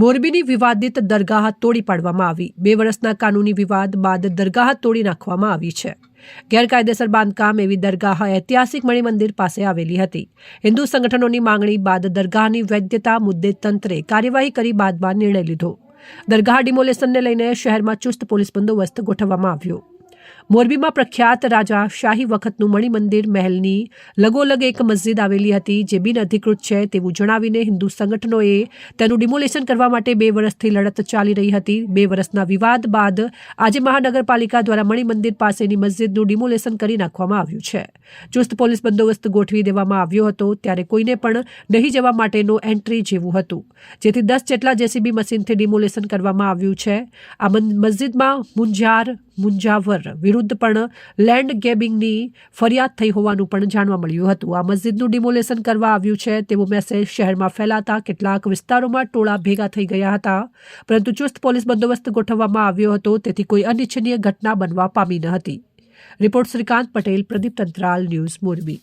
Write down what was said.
મોરબીની વિવાદિત દરગાહ તોડી પાડવામાં આવી. બે વર્ષના કાનૂની વિવાદ બાદ દરગાહ તોડી નાખવામાં આવી છે. ગેરકાયદેસર બાંધકામ એવી દરગાહ ઐતિહાસિક મણિમંદિર પાસે આવેલી હતી. હિન્દુ સંગઠનોની માંગણી બાદ દરગાહની વૈધતા મુદ્દે તંત્રે કાર્યવાહી કરી બાદમાં નિર્ણય લીધો. દરગાહ ડિમોલેશનને લઈને શહેરમાં ચુસ્ત પોલીસ બંદોબસ્ત ગોઠવવામાં આવ્યો. મોરબીમાં પ્રખ્યાત રાજા શાહી વખતનું મણિમંદિર મહેલની લગોલગ એક મસ્જિદ આવેલી હતી જે બિનઅધિકૃત છે તેવું જણાવીને હિન્દુ સંગઠનોએ તેનું ડિમોલેશન કરવા માટે બે વર્ષથી લડત ચાલી રહી હતી. બે વર્ષના વિવાદ બાદ આજે મહાનગરપાલિકા દ્વારા મણિમંદિર પાસેની મસ્જિદનું ડિમોલેશન કરી નાખવામાં આવ્યું છે. ચુસ્ત પોલીસ બંદોબસ્ત ગોઠવી દેવામાં આવ્યો હતો ત્યારે કોઈને પણ નહીં જવા માટેનો એન્ટ્રી જેવું હતું. જેથી દસ જેટલા જેસીબી મશીનથી ડિમોલેશન કરવામાં આવ્યું છે. આ મસ્જિદમાં મુંજાર મુંજાવર વિરુદ્ધ પણ લેન્ડ ગેબિંગની ફરિયાદ થઈ હોવાનું પણ જાણવા મળ્યું હતું. આ મસ્જિદનું ડિમોલેશન કરવા આવ્યું છે તેવો મેસેજ શહેરમાં ફેલાતા કેટલાક વિસ્તારોમાં ટોળા ભેગા થઈ ગયા હતા. પરંતુ ચુસ્ત પોલીસ બંદોબસ્ત ગોઠવવામાં આવ્યો હતો, તેથી કોઈ અનિચ્છનીય ઘટના બનવા પામી ન હતી. Report Shrikant Patel, Pradeep Tantral, news Morbi.